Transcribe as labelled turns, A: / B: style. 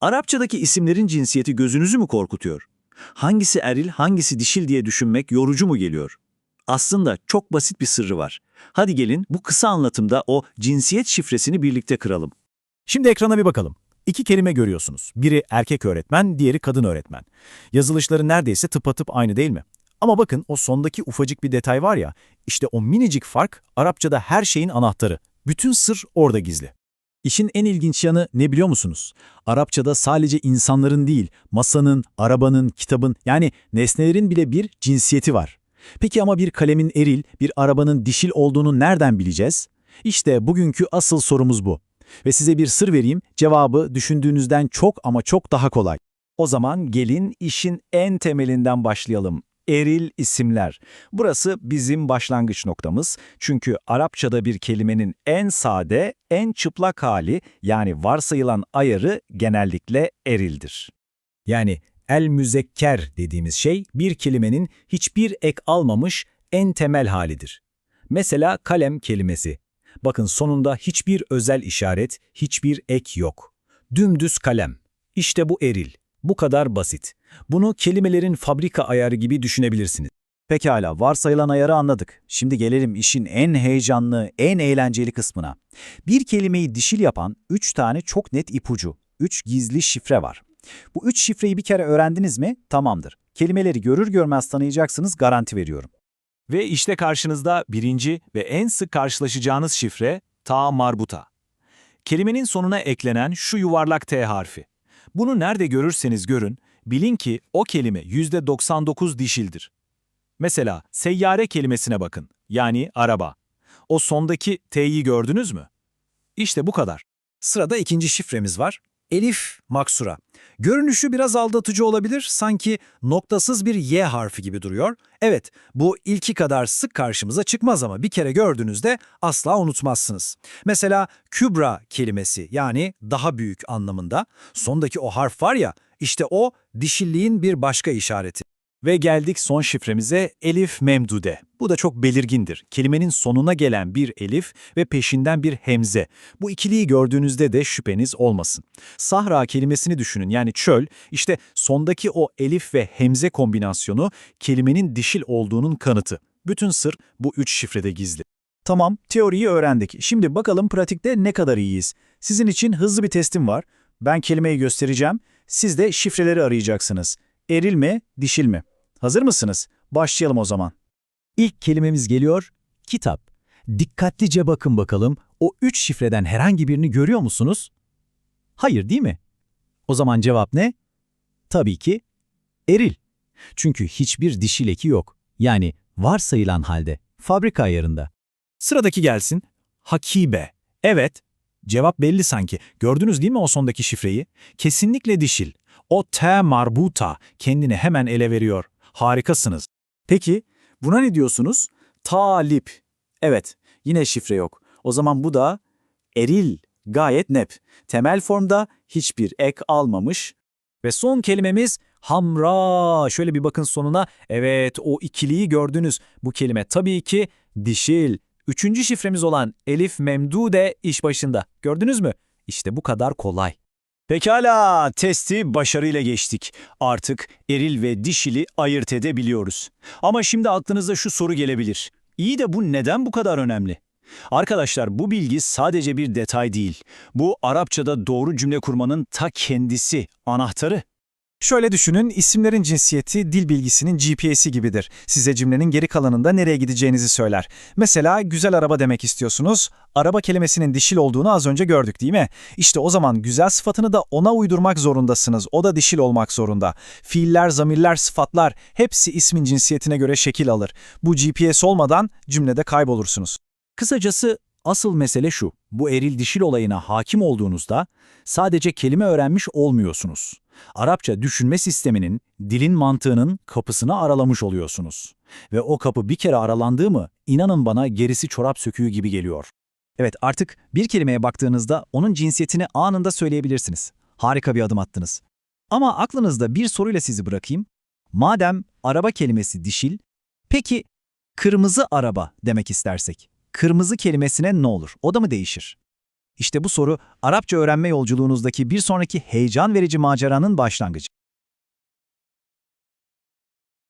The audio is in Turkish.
A: Arapçadaki isimlerin cinsiyeti gözünüzü mü korkutuyor? Hangisi eril, hangisi dişil diye düşünmek yorucu mu geliyor? Aslında çok basit bir sırrı var. Hadi gelin bu kısa anlatımda o cinsiyet şifresini birlikte kıralım.
B: Şimdi ekrana bir bakalım. İki kelime görüyorsunuz. Biri erkek öğretmen, diğeri kadın öğretmen. Yazılışları neredeyse tıpatıp aynı değil mi? Ama bakın o sondaki ufacık bir detay var ya, işte o minicik fark Arapçada her şeyin anahtarı. Bütün sır orada gizli. İşin en ilginç yanı ne biliyor musunuz? Arapçada sadece insanların değil, masanın, arabanın, kitabın yani nesnelerin bile bir cinsiyeti var. Peki ama bir kalemin eril, bir arabanın dişil olduğunu nereden bileceğiz? İşte bugünkü asıl sorumuz bu. Ve size bir sır vereyim, cevabı düşündüğünüzden çok ama çok daha kolay. O zaman gelin işin en temelinden başlayalım. Eril isimler. Burası bizim başlangıç noktamız. Çünkü Arapçada bir kelimenin en sade, en çıplak hali yani varsayılan ayarı genellikle erildir. Yani el müzekker dediğimiz şey bir kelimenin hiçbir ek almamış en temel halidir. Mesela kalem kelimesi. Bakın sonunda hiçbir özel işaret, hiçbir ek yok. Dümdüz kalem. İşte bu eril. Bu kadar basit. Bunu kelimelerin fabrika ayarı gibi düşünebilirsiniz.
C: Pekala, varsayılan ayarı anladık. Şimdi gelelim işin en heyecanlı, en eğlenceli kısmına. Bir kelimeyi dişil yapan üç tane çok net ipucu, üç gizli şifre var. Bu üç şifreyi bir kere öğrendiniz mi? Tamamdır. Kelimeleri görür görmez tanıyacaksınız, garanti veriyorum.
B: Ve işte karşınızda birinci ve en sık karşılaşacağınız şifre ta marbuta. Kelimenin sonuna eklenen şu yuvarlak T harfi. Bunu nerede görürseniz görün, bilin ki o kelime %99 dişildir. Mesela seyyare kelimesine bakın, yani araba. O sondaki T'yi gördünüz mü? İşte bu kadar.
C: Sırada ikinci şifremiz var. Elif maksura. Görünüşü biraz aldatıcı olabilir, sanki noktasız bir Y harfi gibi duruyor. Evet, bu ilki kadar sık karşımıza çıkmaz ama bir kere gördüğünüzde asla unutmazsınız. Mesela kübra kelimesi yani daha büyük anlamında. Sondaki o harf var ya, işte o dişilliğin bir başka işareti.
B: Ve geldik son şifremize Elif Memdude. Bu da çok belirgindir. Kelimenin sonuna gelen bir elif ve peşinden bir hemze. Bu ikiliyi gördüğünüzde de şüpheniz olmasın. Sahra kelimesini düşünün yani çöl, işte sondaki o elif ve hemze kombinasyonu kelimenin dişil olduğunun kanıtı. Bütün sır bu üç şifrede gizli.
C: Tamam, teoriyi öğrendik. Şimdi bakalım pratikte ne kadar iyiyiz. Sizin için hızlı bir testim var. Ben kelimeyi göstereceğim. Siz de şifreleri arayacaksınız. Eril mi, dişil mi? Hazır mısınız? Başlayalım o zaman.
B: İlk kelimemiz geliyor, kitap. Dikkatlice bakın bakalım, o üç şifreden herhangi birini görüyor musunuz? Hayır değil mi? O zaman cevap ne? Tabii ki eril. Çünkü hiçbir dişil eki yok. Yani varsayılan halde, fabrika ayarında. Sıradaki gelsin, hakibe. Evet, cevap belli sanki. Gördünüz değil mi o sondaki şifreyi? Kesinlikle dişil. O T marbuta kendini hemen ele veriyor. Harikasınız.
C: Peki, buna ne diyorsunuz? Talip. Evet, yine şifre yok. O zaman bu da eril, gayet nep. Temel formda hiçbir ek almamış.
B: Ve son kelimemiz hamra. Şöyle bir bakın sonuna. Evet o ikiliyi gördünüz. Bu kelime tabii ki dişil. Üçüncü şifremiz olan Elif Memdude iş başında. Gördünüz mü? İşte bu kadar kolay.
A: Pekala, testi başarıyla geçtik. Artık eril ve dişili ayırt edebiliyoruz. Ama şimdi aklınıza şu soru gelebilir. İyi de bu neden bu kadar önemli? Arkadaşlar bu bilgi sadece bir detay değil. Bu Arapçada doğru cümle kurmanın ta kendisi, anahtarı.
C: Şöyle düşünün, isimlerin cinsiyeti dil bilgisinin GPS'i gibidir. Size cümlenin geri kalanında nereye gideceğinizi söyler. Mesela güzel araba demek istiyorsunuz. Araba kelimesinin dişil olduğunu az önce gördük değil mi? İşte o zaman güzel sıfatını da ona uydurmak zorundasınız. O da dişil olmak zorunda. Fiiller, zamirler, sıfatlar hepsi ismin cinsiyetine göre şekil alır. Bu GPS olmadan cümlede kaybolursunuz.
A: Kısacası asıl mesele şu. Bu eril dişil olayına hakim olduğunuzda sadece kelime öğrenmiş olmuyorsunuz. Arapça düşünme sisteminin, dilin mantığının kapısını aralamış oluyorsunuz. Ve o kapı bir kere aralandığı mı, inanın bana gerisi çorap söküğü gibi geliyor.
C: Evet artık bir kelimeye baktığınızda onun cinsiyetini anında söyleyebilirsiniz. Harika bir adım attınız. Ama aklınızda bir soruyla sizi bırakayım. Madem araba kelimesi dişil, peki kırmızı araba demek istersek, kırmızı kelimesine ne olur? O da mı değişir? İşte bu soru Arapça öğrenme yolculuğunuzdaki bir sonraki heyecan verici maceranın başlangıcı.